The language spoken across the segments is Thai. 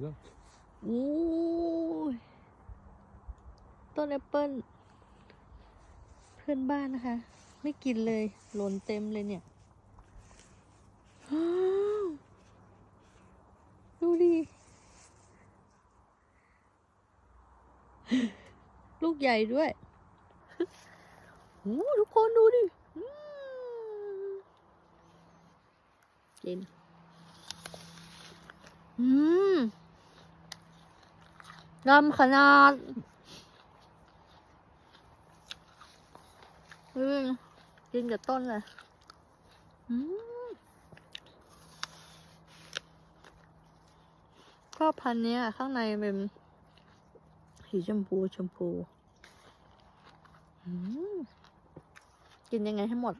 แล้วโอ้ยต้นแอปเปิ้ลเพื่อนบ้านนะคะ ไม่กินเลยหล่นเต็มเลยเนี่ยดูดิลูกใหญ่ด้วยโอ้ทุกคนดูดิกิน อืม ดำขนาดอืมกินกับต้นเลยอืมก็พันเนี้ยข้างในเป็นสีชมพูชมพูกินยังไงให้หมด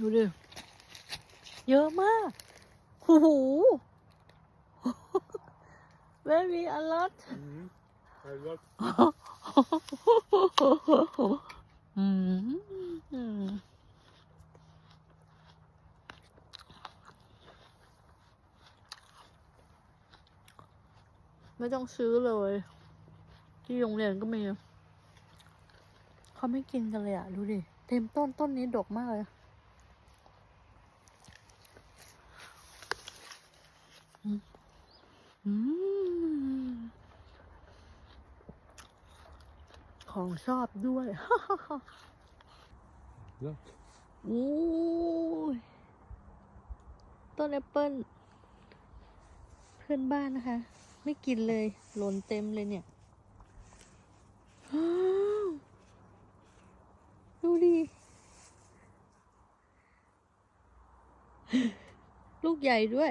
ดูดิ เยอะมากโอ้โห very a lot ไอ้รถอืมอืมไม่ต้องซื้อเลย ที่โรงเรียนก็มี เขาไม่กินกันเลยอะดูดิ เต็มต้นต้นนี้ดกมากเลย อืม ของชอบด้วยแล้วโอ้ยต้นแอปเปิ้ลเพื่อนบ้านนะคะ ไม่กินเลยหล่นเต็มเลยเนี่ยดูดิ ลูกใหญ่ด้วย